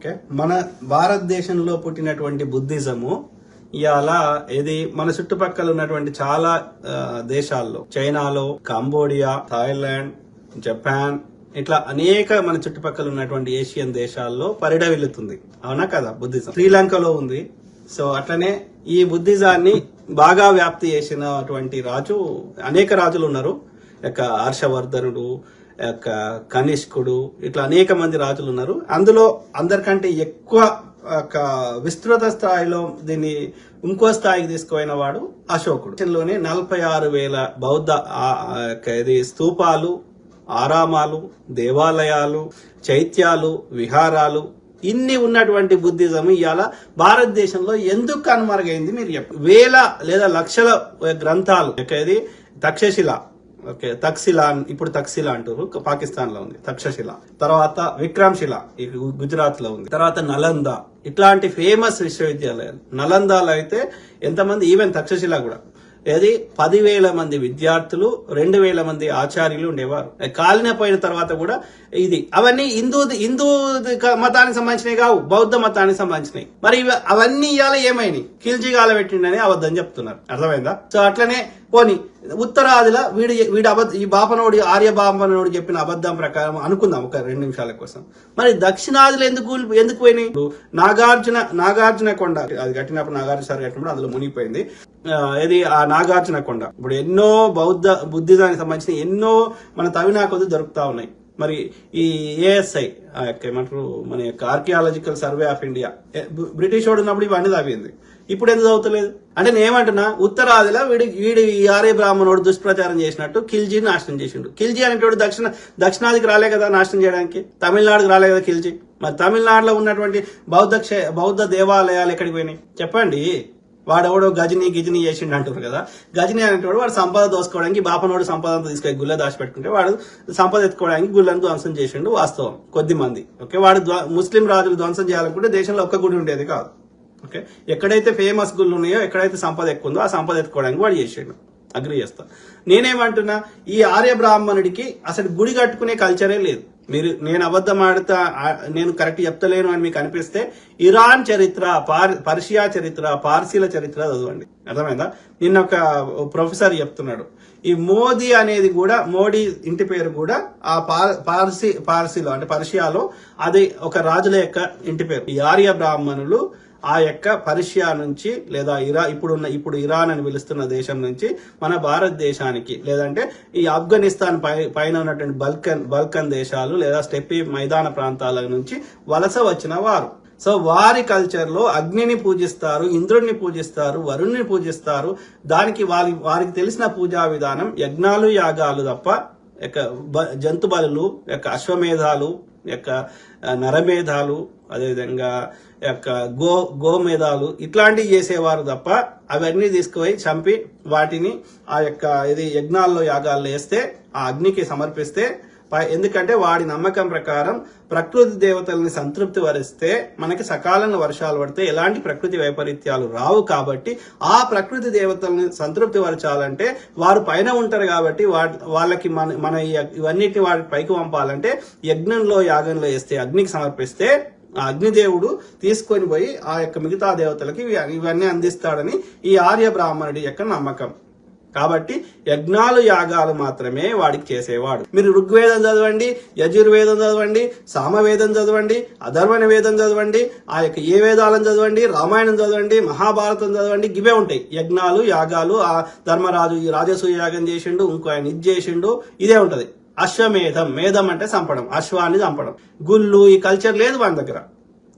Okay. మన భారతదేశంలో పుట్టినటువంటి బుద్ధిజము ఇవాళ ఇది మన చుట్టుపక్కల ఉన్నటువంటి చాలా దేశాల్లో చైనాలో కంబోడియా థాయిలాండ్ జపాన్ ఇట్లా అనేక మన చుట్టుపక్కల ఉన్నటువంటి ఏషియన్ దేశాల్లో పరిడవిల్లుతుంది. అవునా కదా? బుద్ధిజం. శ్రీలంకలో ఉంది. సో అట్లనే ఈ బుద్ధిజాన్ని బాగా వ్యాప్తి చేసినటువంటి రాజు అనేక రాజులు ఉన్నారు. యొక్క హర్షవర్ధనుడు కనిష్కుడు ఇట్లా అనేక మంది రాజులు ఉన్నారు. అందులో అందరికంటే ఎక్కువ ఒక విస్తృత స్థాయిలో దీన్ని ఇంకో స్థాయికి తీసుకుపోయిన వాడు అశోకుడు. లోనే నలభై ఆరు వేల బౌద్ధ స్థూపాలు ఇది స్తూపాలు ఆరామాలు దేవాలయాలు చైత్యాలు విహారాలు ఇన్ని ఉన్నటువంటి బుద్ధిజం ఇవాళ భారతదేశంలో ఎందుకు కనుమరుగైంది మీరు చెప్పండి. వేల లేదా లక్షల గ్రంథాలు ఇది తక్షశిల ఓకే తక్సిలా ఇప్పుడు తక్సిలా అంటారు పాకిస్తాన్లో ఉంది తక్షశిల. తర్వాత విక్రమ్శిల ఈ గుజరాత్లో ఉంది. తర్వాత నలంద. ఇట్లాంటి ఫేమస్ విశ్వవిద్యాలయాలు. నలందాలో అయితే ఎంతమంది ఈవెన్ తక్షశిల కూడా. ఏది? పదివేల మంది విద్యార్థులు రెండు వేల మంది ఆచార్యులు ఉండేవారు. కాలిన పోయిన తర్వాత కూడా ఇది. అవన్నీ హిందూ హిందూ మతానికి సంబంధించినవి కావు బౌద్ధ మతానికి సంబంధించినవి. మరి అవన్నీ ఇవాళ ఏమైనాయి? కిల్జీ గాల పెట్టిండని అబద్ధం చెప్తున్నారు. అర్థమైందా? సో అట్లనే పోని ఉత్తరాదిల వీడి వీడు అబద్ధ ఈ బాపనోడి ఆర్య బాపనోడు చెప్పిన అబద్ధం ప్రకారం అనుకుందాం ఒక రెండు నిమిషాల కోసం. మరి దక్షిణాదిలో ఎందుకు కూలి- ఎందుకు పోయినాయి? నాగార్జున నాగార్జున కొండ అది కట్టినప్పుడు నాగార్జున సార్ కట్టినప్పుడు అందులో మునిగిపోయింది. ఇది ఆ నాగార్జున కొండ. ఇప్పుడు ఎన్నో బౌద్ధ బుద్ధిజానికి సంబంధించిన ఎన్నో మన తమిళనాడు దొరుకుతా ఉన్నాయి. మరి ఈ ఏఎస్ఐ ఆ యొక్క ఏమంటారు మన యొక్క archaeological survey of India British వాడు ఉన్నప్పుడు ఇవన్నీ తవ్వింది ఇప్పుడు ఎందుకు చదువుతలేదు అంటే నేను ఏమంటున్నా ఉత్తరాదిలో వీడి వీడి ఈ ఆర్య బ్రాహ్మణుడు దుష్ప్రచారం చేసినట్టు ఖిల్జీ నాశనం చేసిండు. ఖిల్జీ అనేటోడు దక్షిణ దక్షిణాదికి రాలే కదా నాశనం చేయడానికి? తమిళనాడుకి రాలే కదా ఖిల్జీ? మరి తమిళనాడులో ఉన్నటువంటి బౌద్ధ క్షే- బౌద్ధ దేవాలయాలు ఎక్కడికి పోయినాయి? చెప్పండి. వాడెవడో గజని గిజని చేసిండు అంటారు కదా. గజని అనేటోడు వాడు సంపద దోసుకోవడానికి బాపనోడు సంపద అంతా తీసుకొని గుళ్ళ దాచిపెట్టుకుంటే వాడు సంపద ఎత్తుకోవడానికి గుళ్ళను ధ్వంసం చేసిండు వాస్తవం కొద్ది మంది. ఓకే? వాడు ముస్లిం రాజులు ధ్వంసం చేయాలనుకుంటే దేశంలో ఒక్క గుడి ఉండేది కాదు. ఓకే? ఎక్కడైతే ఫేమస్ గుళ్ళు ఉన్నాయో ఎక్కడైతే సంపద ఎక్కువ ఉందో ఆ సంపద ఎత్తుకోవడానికి వాడు చేసిండు. అగ్రి చేస్తా. నేనేమంటున్నా ఈ ఆర్య బ్రాహ్మణుడికి అసలు గుడి కట్టుకునే కల్చరే లేదు. మీరు నేను అబద్ధం ఆడతా నేను కరెక్ట్ చెప్తలేను అని మీకు అనిపిస్తే ఇరాన్ చరిత్ర పార్ పర్షియా చరిత్ర పార్సీల చరిత్ర చదవండి. అర్థమైందా? నిన్న ఒక ప్రొఫెసర్ చెప్తున్నాడు. ఈ మోదీ అనేది కూడా మోడీ ఇంటి పేరు కూడా ఆ పార్- పార్సీ పార్సీలో అంటే పర్షియాలో అది ఒక రాజుల యొక్క ఇంటి పేరు. ఈ ఆర్య బ్రాహ్మణులు ఆ యొక్క పర్షియా నుంచి లేదా ఇరా ఇప్పుడున్న ఇప్పుడు ఇరాన్ అని పిలుస్తున్న దేశం నుంచి మన భారతదేశానికి లేదంటే ఈ ఆఫ్ఘనిస్తాన్ పై పైన ఉన్నటువంటి బల్కన్ బల్కన్ దేశాలు లేదా స్టెప్పి మైదాన ప్రాంతాల నుంచి వలస వచ్చిన వారు. సో వారి కల్చర్లో అగ్నిని పూజిస్తారు ఇంద్రుడిని పూజిస్తారు వరుణ్ణి పూజిస్తారు. దానికి వారి వారికి తెలిసిన పూజా విధానం యజ్ఞాలు యాగాలు తప్ప యొక్క జంతు బలులు యొక్క అశ్వమేధాలు యొక్క నరమేధాలు అదేవిధంగా యొక్క గో గోమేధాలు ఇట్లాంటివి చేసేవారు తప్ప అవన్నీ తీసుకుపోయి చంపి వాటిని ఆ యొక్క ఇది యజ్ఞాల్లో యాగాల్లో వేస్తే ఆ అగ్నికి సమర్పిస్తే ఎందుకంటే వాడి నమ్మకం ప్రకారం ప్రకృతి దేవతల్ని సంతృప్తి వరిస్తే మనకి సకాలంలో వర్షాలు పడితే ఎలాంటి ప్రకృతి వైపరీత్యాలు రావు కాబట్టి ఆ ప్రకృతి దేవతల్ని సంతృప్తి పరచాలంటే వారు పైన ఉంటారు కాబట్టి వాళ్ళకి మన మన ఇవన్నిటిని వాడి పైకి పంపాలంటే యజ్ఞంలో యాగంలో వేస్తే అగ్నికి సమర్పిస్తే ఆ అగ్నిదేవుడు తీసుకొని పోయి ఆ యొక్క మిగతా దేవతలకి ఇవన్నీ అందిస్తాడని ఈ ఆర్య బ్రాహ్మణుడి యొక్క నమ్మకం. కాబట్టి యజ్ఞాలు యాగాలు మాత్రమే వాడికి చేసేవాడు. మీరు ఋగ్వేదం చదవండి యజుర్వేదం చదవండి సామవేదం చదవండి అధర్వణ వేదం చదవండి ఆ యొక్క ఏ వేదాలను చదవండి రామాయణం చదవండి మహాభారతం చదవండి ఇవే ఉంటాయి. యజ్ఞాలు యాగాలు ఆ ధర్మరాజు ఈ రాజసూయ యాగం చేసిండు ఇంకో ఆయన ఇది చేసిండు ఇదే ఉంటది. అశ్వమేధం మేధం అంటే చంపడం అశ్వాన్ని చంపడం. గుళ్ళు ఈ కల్చర్ లేదు మన దగ్గర.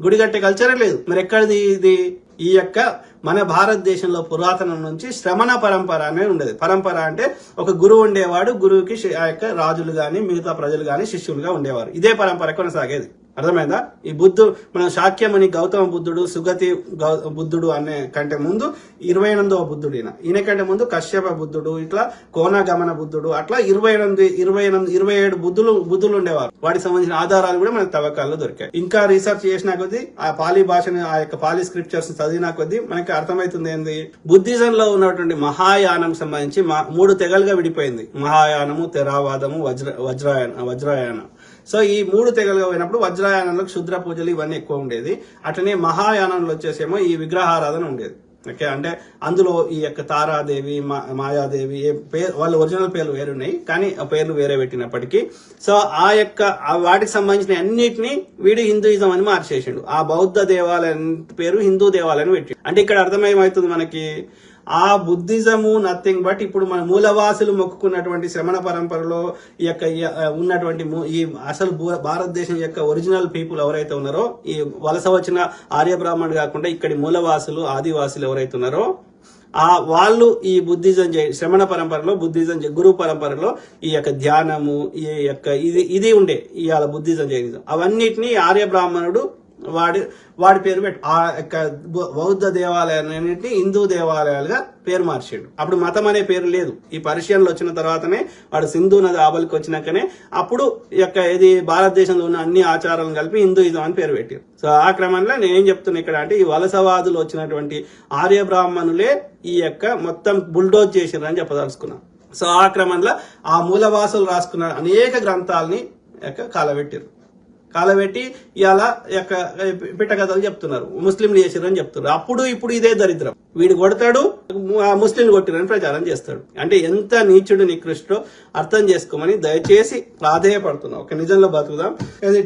గుడి కట్టే కల్చరే లేదు. మరి ఎక్కడిది ఇది? ఈ యొక్క మన భారతదేశంలో పురాతనం నుంచి శ్రమణ పరంపర అనేది ఉండేది. పరంపర అంటే ఒక గురువు ఉండేవాడు గురువుకి ఆ యొక్క రాజులు కానీ మిగతా ప్రజలు కానీ శిష్యులుగా ఉండేవారు. ఇదే పరంపర కొనసాగేది. అర్థమైందా? ఈ బుద్ధు మన శాక్యముని గౌతమ బుద్ధుడు సుగతి గౌ- బుద్ధుడు అనే కంటే ముందు ఇరవై ఎనిమిదవ బుద్ధుడు ఈయన. ఈయన కంటే ముందు కశ్యప బుద్ధుడు ఇట్లా కోనగమన బుద్ధుడు అట్లా ఇరవై ఎనిమిది ఇరవై ఎనిమిది ఇరవై ఏడు బుద్ధులు బుద్ధులు ఉండేవారు. వాటికి సంబంధించిన ఆధారాలు కూడా మనకి తవ్వకాల్లో దొరికాయి. ఇంకా రీసెర్చ్ చేసిన కొద్దీ ఆ పాలీ భాషని ఆ యొక్క పాలీ స్క్రిప్చర్స్ చదివిన కొద్దీ మనకి అర్థమవుతుంది ఏంది? బుద్ధిజం లో ఉన్నటువంటి మహాయానం సంబంధించి మూడు తెగలుగా విడిపోయింది. మహాయానము తెరావాదము వజ్ర వజ్రాయన వజ్రాయానం. సో ఈ మూడు తెగలుగా పోయినప్పుడు వజ్రయానంలో క్షుద్ర పూజలు ఇవన్నీ ఎక్కువ ఉండేది. అట్లనే మహాయానంలో వచ్చేసేమో ఈ విగ్రహారాధన ఉండేది. ఓకే అంటే అందులో ఈ యొక్క తారాదేవి మా- మాయాదేవి ఏ పేరు వాళ్ళ ఒరిజినల్ పేర్లు వేరు ఉన్నాయి కానీ ఆ పేర్లు వేరే పెట్టినప్పటికీ. సో ఆ యొక్క వాటికి సంబంధించిన అన్నిటిని వీడు హిందూయిజం అని మార్చేసిండు. ఆ బౌద్ధ దేవాలయం పేరు హిందూ దేవాలయం పెట్టి అంటే ఇక్కడ అర్థమేమవుతుంది మనకి? ఆ బుద్ధిజము నథింగ్ బట్ ఇప్పుడు మన మూలవాసులు మొక్కుకున్నటువంటి శ్రమణ పరంపరలో ఈ యొక్క ఉన్నటువంటి ఈ అసలు భూ- భారతదేశం యొక్క ఒరిజినల్ పీపుల్ ఎవరైతే ఉన్నారో ఈ వలస వచ్చిన ఆర్య బ్రాహ్మణుడు కాకుండా ఇక్కడి మూలవాసులు ఆదివాసులు ఎవరైతే ఉన్నారో ఆ వాళ్ళు ఈ బుద్ధిజం చే- శ్రమణ పరంపరలో బుద్ధిజం గురు పరంపరలో ఈ యొక్క ధ్యానము ఈ యొక్క ఇది ఇది ఉండే ఇవాళ బుద్ధిజం జైనిజం అవన్నిటిని ఆర్య బ్రాహ్మణుడు వాడి వాడి పేరు పెట్టి. ఆ యొక్క బౌద్ధ దేవాలయాన్ని హిందూ దేవాలయాలుగా పేరు మార్చాడు. అప్పుడు మతం అనే పేరు లేదు. ఈ పర్షియన్లు వచ్చిన తర్వాతనే వాడు సింధు నది ఆబలికి వచ్చినాకనే అప్పుడు ఈ యొక్క ఇది భారతదేశంలో ఉన్న అన్ని ఆచారాలను కలిపి హిందూయిజం అని పేరు పెట్టారు. సో ఆ క్రమంలో నేను ఏం చెప్తున్నా ఇక్కడ అంటే ఈ వలసవాదులు వచ్చినటువంటి ఆర్య బ్రాహ్మణులే ఈ యొక్క మొత్తం బుల్డోజ్ చేసిర్రు అని చెప్పదలుచుకున్నాను సో ఆ క్రమంలో ఆ మూలవాసులు రాసుకున్న అనేక గ్రంథాలని యొక్క కాలబెట్టారు కాలబెట్టి ఇలా యొక్క పిట్ట కథలు చెప్తున్నారు. ముస్లింలు చేసిరని చెప్తున్నారు. అప్పుడు ఇప్పుడు ఇదే దరిద్రం. వీడు కొడతాడు ఆ ముస్లింలు కొట్టిరని ప్రచారం చేస్తాడు. అంటే ఎంత నీచుడు నికృష్టో అర్థం చేసుకోమని దయచేసి ప్రాధేయపడుతున్నాం. ఒక నిజంలో బతుకుదాం.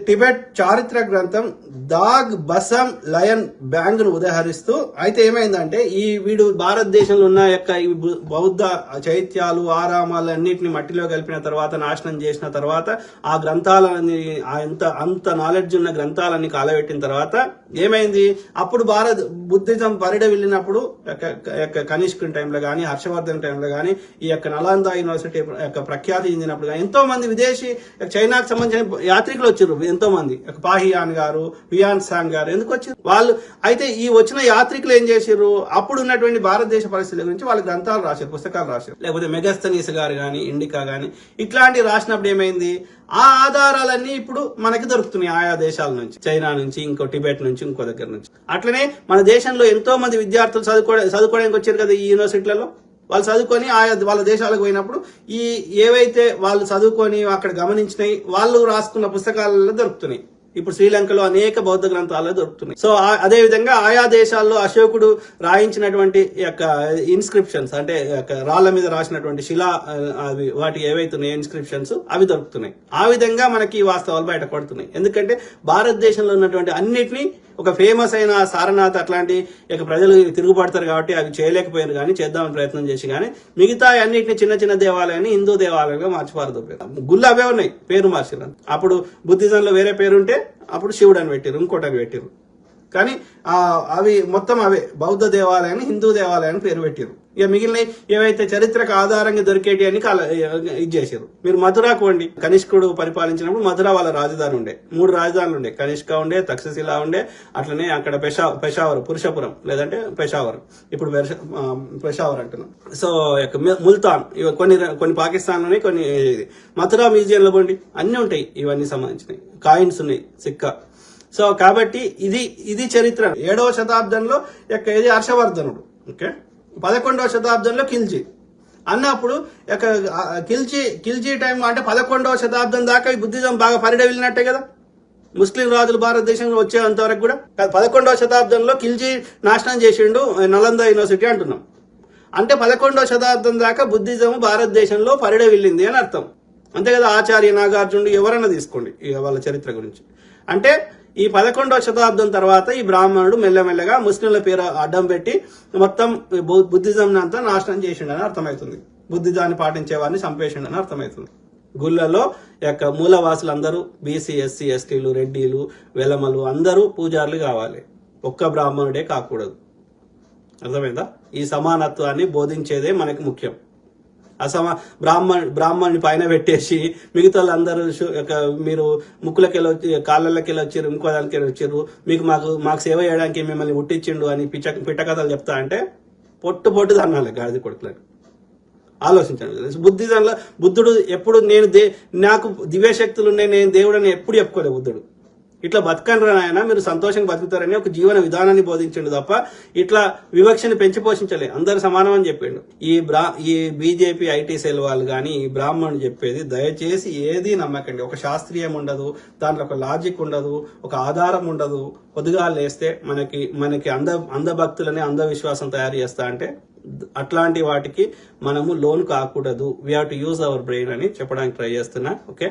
టిబెట్ చారిత్ర గ్రంథం దాగ్ బసం లయన్ బ్యాంగ్ను ఉదాహరిస్తూ అయితే ఏమైందంటే ఈ వీడు భారతదేశంలో ఉన్న యొక్క ఈ బు- బౌద్ధ చైత్యాలు ఆరామాలు అన్నిటిని మట్టిలో కలిపిన తర్వాత నాశనం చేసిన తర్వాత ఆ గ్రంథాలని ఆ ఎంత అంత నాలెడ్జ్ ఉన్న గ్రంథాలన్నీ కాలబెట్టిన తర్వాత ఏమైంది? అప్పుడు భారత్ బుద్ధిజం పరిడ వెళ్ళినప్పుడు యొక్క- కనిష్కుని టైంలో కానీ హర్షవర్ధన్ టైంలో కానీ ఈ యొక్క నలంద యూనివర్సిటీ యొక్క ప్రఖ్యాతి చెందినప్పుడు కానీ ఎంతో మంది విదేశీ చైనాకు సంబంధించిన యాత్రికులు వచ్చారు ఎంతో మంది పాహియాన్ గారు వియాన్ సాంగ్ గారు ఎందుకు వచ్చారు వాళ్ళు అయితే ఈ వచ్చిన యాత్రికులు ఏం చేశారు అప్పుడు ఉన్నటువంటి భారతదేశ పరిస్థితుల గురించి వాళ్ళు గ్రంథాలు రాశారు పుస్తకాలు రాశారు లేకపోతే మెగస్తనీస్ గారు కానీ ఇండికా కానీ ఇట్లాంటివి రాసినప్పుడు ఏమైంది? ఆ ఆధారాలన్నీ ఇప్పుడు మనకి దొరుకుతున్నాయి ఆయా దేశాల నుంచి. చైనా నుంచి ఇంకో టిబెట్ నుంచి ఇంకో దగ్గర నుంచి. అట్లనే మన దేశంలో ఎంతో మంది విద్యార్థులు చదువుకో చదువుకోవడానికి వచ్చారు కదా ఈ యూనివర్సిటీలలో? వాళ్ళు చదువుకొని ఆయా వాళ్ళ దేశాలకు పోయినప్పుడు ఈ ఏవైతే వాళ్ళు చదువుకొని అక్కడ గమనించినాయి వాళ్ళు రాసుకున్న పుస్తకాలలో దొరుకుతున్నాయి. ఇప్పుడు శ్రీలంకలో అనేక బౌద్ధ గ్రంథాలు దొరుకుతున్నాయి. సో ఆ- అదే విధంగా ఆయా దేశాల్లో అశోకుడు రాయించినటువంటి యొక్క ఇన్స్క్రిప్షన్స్ అంటే రాళ్ళ మీద రాసినటువంటి శిలా అవి వాటి ఏవైతున్నాయి ఇన్స్క్రిప్షన్స్ అవి దొరుకుతున్నాయి. ఆ విధంగా మనకి ఈ వాస్తవాలు బయటపడుతున్నాయి. ఎందుకంటే భారతదేశంలో ఉన్నటువంటి అన్నిటినీ ఒక ఫేమస్ అయిన సారనాథ్ అట్లాంటి ఇక ప్రజలు తిరుగుపడతారు కాబట్టి అవి చేయలేకపోయారు కానీ చేద్దామని ప్రయత్నం చేసి కానీ మిగతా అన్నింటిని చిన్న చిన్న దేవాలయాన్ని హిందూ దేవాలయంగా మార్చిపారదోపారు గుళ్ళు అవే ఉన్నాయి పేరు మార్చారు అప్పుడు బుద్ధిజంలో వేరే పేరు ఉంటే అప్పుడు శివుడు అని పెట్టారు ఇంకోటి అని పెట్టారు కానీ అవి మొత్తం అవే. బౌద్ధ దేవాలయాన్ని హిందూ దేవాలయాన్ని పేరు పెట్టారు ఇక మిగిలిన ఏవైతే చరిత్రకు ఆధారంగా దొరికేటి అని ఇది చేశారు మీరు మధురకు వండి కనిష్కుడు పరిపాలించినప్పుడు మధుర వాళ్ళ రాజధాని ఉండే. మూడు రాజధానులు ఉండే. కనిష్క ఉండే తక్షశిల ఉండే అట్లనే అక్కడ పెషా పెషావర్ పురుషపురం లేదంటే పెషావర్. ఇప్పుడు పెషావర్ అంటున్నాం. సో యొక్క ముల్తాన్ ఇవి కొన్ని కొన్ని పాకిస్తాన్ కొన్ని మథురా మ్యూజియంలో పోండి అన్ని ఉంటాయి. ఇవన్నీ సంబంధించినవి కాయిన్స్ ఉన్నాయి సిక్కా. సో కాబట్టి ఇది ఇది చరిత్ర. ఏడవ శతాబ్దంలో యొక్క ఇది హర్షవర్ధనుడు. ఓకే? పదకొండవ శతాబ్దంలో ఖిల్జీ అన్నప్పుడు యొక్క కిల్చి ఖిల్జీ టైం అంటే పదకొండవ శతాబ్దం దాకా ఈ బుద్ధిజం బాగా పరిడ వెళ్ళినట్టే కదా? ముస్లిం రాజులు భారతదేశంలో వచ్చేంత వరకు కూడా. పదకొండవ శతాబ్దంలో కిల్చి నాశనం చేసిండు నలంద యూనివర్సిటీ అంటున్నాం. అంటే పదకొండవ శతాబ్దం దాకా బుద్ధిజం భారతదేశంలో పరిడ వెళ్ళింది అని అర్థం. అంతే కదా ఆచార్య నాగార్జునుడు ఎవరైనా తీసుకోండి వాళ్ళ చరిత్ర గురించి. అంటే ఈ పదకొండవ శతాబ్దం తర్వాత ఈ బ్రాహ్మణుడు మెల్లమెల్లగా ముస్లింల పేరు అడ్డం పెట్టి మొత్తం బుద్ధిజం అంతా నాశనం చేసిండని అర్థమవుతుంది బుద్ధిజాన్ని పాటించే వారిని చంపేసిండని అర్థమవుతుంది గుళ్ళలో యొక్క మూలవాసులందరూ బీసీ ఎస్సీ ఎస్టీలు రెడ్డిలు వెలమలు అందరూ పూజారులు కావాలి. ఒక్క బ్రాహ్మణుడే కాకూడదు. అర్థమైందా? ఈ సమానత్వాన్ని బోధించేదే మనకి ముఖ్యం. అసమా బ్రాహ్మణ్ బ్రాహ్మణ్ని పైన పెట్టేసి మిగతా వాళ్ళందరూ మీరు ముక్కులకెళ్ళి వచ్చి కాళ్ళకెళ్ళి వచ్చారు ఇంకో దానికి వచ్చారు మీకు మాకు మాకు సేవ చేయడానికి మిమ్మల్ని ఉట్టించిండు అని పిచ్చ పిట్టకథలు చెప్తా అంటే పొట్టు పొట్టు అనాలి గాడిద కొడుకులని. ఆలోచించండి. బుద్ధిజంలో బుద్ధుడు ఎప్పుడు నేను దే నాకు దివ్యశక్తులు ఉన్నాయి నేను దేవుడని ఎప్పుడు చెప్పుకోలేదు బుద్ధుడు. ఇట్లా బతకండి ఆయన మీరు సంతోషంగా బతుకుతారని ఒక జీవన విధానాన్ని బోధించండు తప్ప ఇట్లా వివక్షని పెంచి పోషించలే. అందరు సమానం అని చెప్పిండు. ఈ బ్రా ఈ బీజేపీ ఐటీ సెల్ వాళ్ళు కానీ ఈ బ్రాహ్మణుడు చెప్పేది దయచేసి ఏది నమ్మకండి. ఒక శాస్త్రీయం ఉండదు దాంట్లో ఒక లాజిక్ ఉండదు ఒక ఆధారం ఉండదు. పొద్దుగా లేస్తే మనకి మనకి అంధ అంధభక్తులని అంధవిశ్వాసం తయారు చేస్తా అంటే అట్లాంటి వాటికి మనము లోన్ కాకూడదు. We have to use our brain అని చెప్పడానికి ట్రై చేస్తున్నా. ఓకే